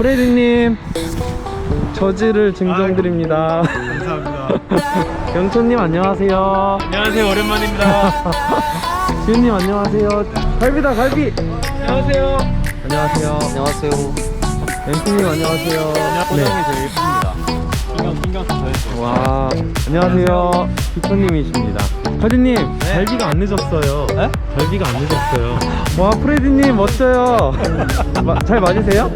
프레드님 저지를 증정드립니다. 감사합니다. 영천님 안녕하세요. 안녕하세요. 오랜만입니다. 지훈님 안녕하세요. 갈비다 갈비. 안녕하세요. 안녕하세요. 안녕하세요. 엠피님 안녕하세요. 포장이 되게 예쁩니다. 신경 신경. 와 안녕하세요. 피코님이십니다. 카디님 갈비가 안 늦었어요. 네? 갈비가 안 늦었어요. 와 프레드님 멋져요. 마- 잘 맞으세요?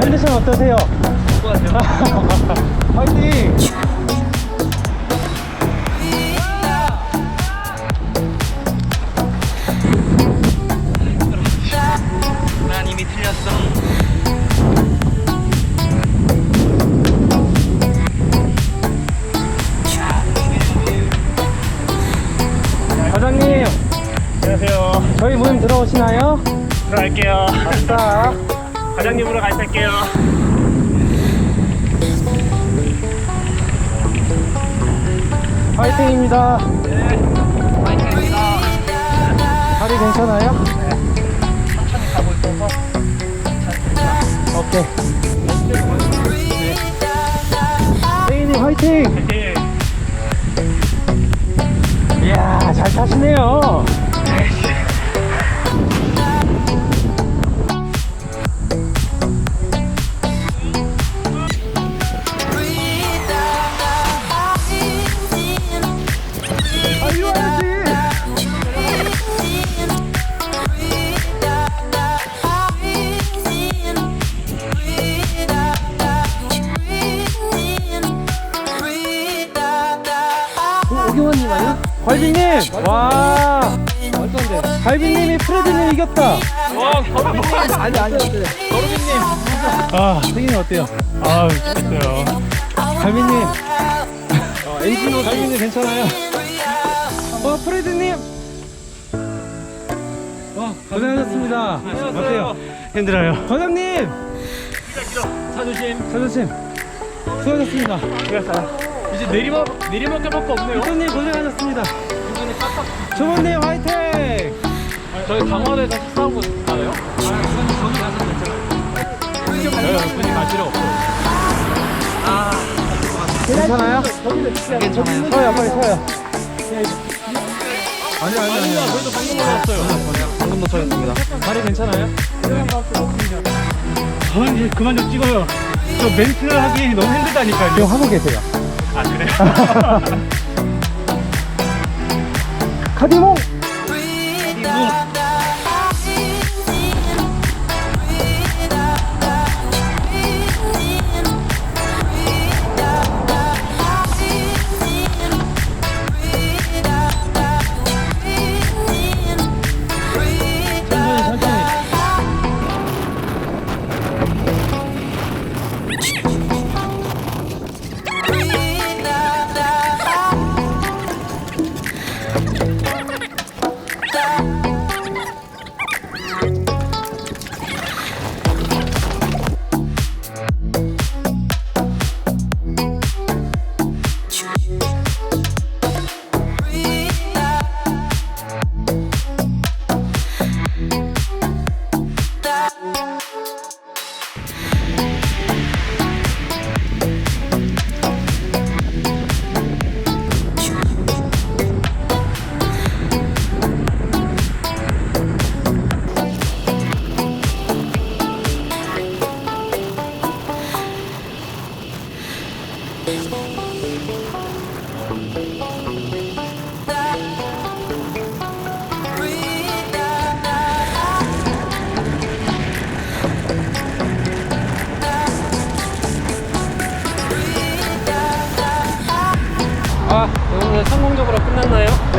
컨디션 어떠세요? 화이팅! 난 이미 틀렸어. 과장님 안녕하세요. 저희 모임 들어오시나요? 들어갈게요. 아싸 과장님으로 갈게요. 화이팅입니다 다리 괜찮아요? 갈비님! 와! 갈비님이 프레드님 이겼다! 아니 아니 어때요? 아, 생긴 어때요? 아, 좋겠어요. 갈비님 어, 엔진도 갈비님 괜찮아요? 어 프레드님! 와 고생하셨습니다 어때요? 힘들어요. 과장님! 사조심. 사장님 수고하셨습니다 이제 내리막 내리막길밖에 없네요. 이선님 고생하셨습니다 조원님 화이팅! 저희 강화도에서 식사한 곳 알아요? 저희 굳이 갈 필요 없어요. 괜찮아요? 괜찮아요. 서요 빨리 서요 아니 아니 아니야, 그래도 방금 나왔어요. 방금 도착했습니다. 다리 괜찮아요? 아, 이제 그만 좀 찍어요. 저 멘트 하기 너무 힘들다니까요. 지금 하고 계세요 아, 그래요? 카디몽!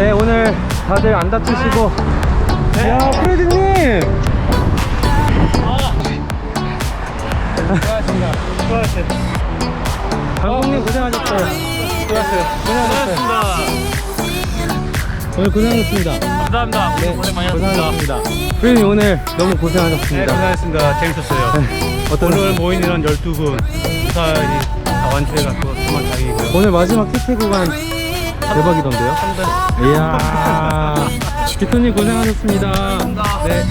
네 오늘 다들 안 다치시고 야 프레드님 수고하셨습니다. 수고하셨어요. 감독님 고생하셨어요 수고하셨어요. 고생하셨어요 오늘 고생하셨습니다 감사합니다. 네 고생 많이 하셨습니다. 고생하셨습니다 프레드님 오늘 너무 네, 고생하셨습니다 고생하셨습니다. 재밌었어요. 네, 어떤 오늘 모인 인원 12분 무사히 다 완주해갖고 정말 다행이고요. 오늘 마지막 TT 구간 대박이던데요? 이야 기토님 고생하셨습니다 네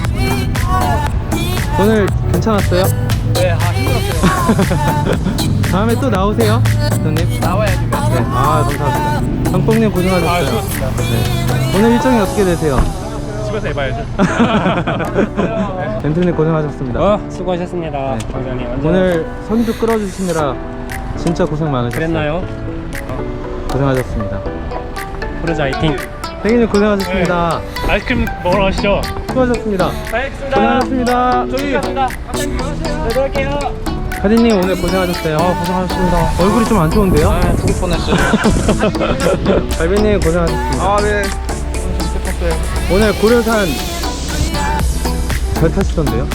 오늘 괜찮았어요? 네, 아 힘들었어요. 다음에 또 나오세요 기토님 나와야지. 네, 아 감사합니다 성뽕님 아, 고생하셨어요 수고하셨습니다. 네. 오늘 일정이 어떻게 되세요? 집에서 해봐야죠. 벤트님 고생하셨습니다 어, 수고하셨습니다. 네. 오늘 선두 끌어주시느라 진짜 고생 많으셨어요 그랬나요? 고생하셨습니다 프로자 화이팅. 땡이님 고생하셨습니다 아이스크림 먹으러 가시죠. 수고하셨습니다 알겠습니다. 고생하셨습니다 저희 감사합니다. 네, 들어갈게요. 카디님 오늘 고생하셨어요 고생하셨습니다 얼굴이 좀 안 좋은데요? 아, 죽을 뻔했어요. 갈비님 고생하셨습니다 아, 네. 오늘 고려산 잘 타시던데요?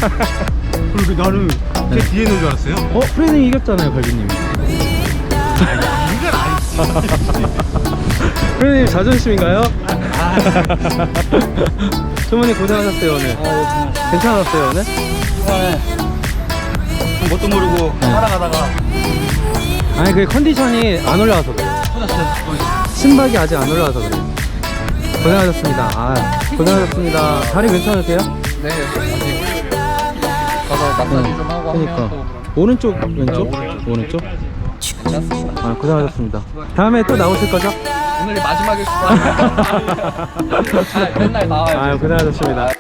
그리고 나는 제 뒤에 있는 줄 알았어요. 어? 프레님 이겼잖아요 갈비님 아니지. 프레님 자존심인가요? 초모님 고생하셨어요 오늘 괜찮았어요 오늘? 중간에 뭣도 모르고 살아가다가 아니 그 컨디션이 안 올라와서 그래요 터졌어요. 심박이 아직 안 올라와서 그래요 고생하셨습니다 아 고생하셨습니다 다리 괜찮으세요? 네, 아직 가서 마사지 좀 하고 그러니까 또 오른쪽 왼쪽? 오른쪽? 괜찮습니다. 아 고생하셨습니다 다음에 또 나오실 거죠? 오늘이 마지막일 수도 아, 맨날 나와요. 아 고생하셨습니다 다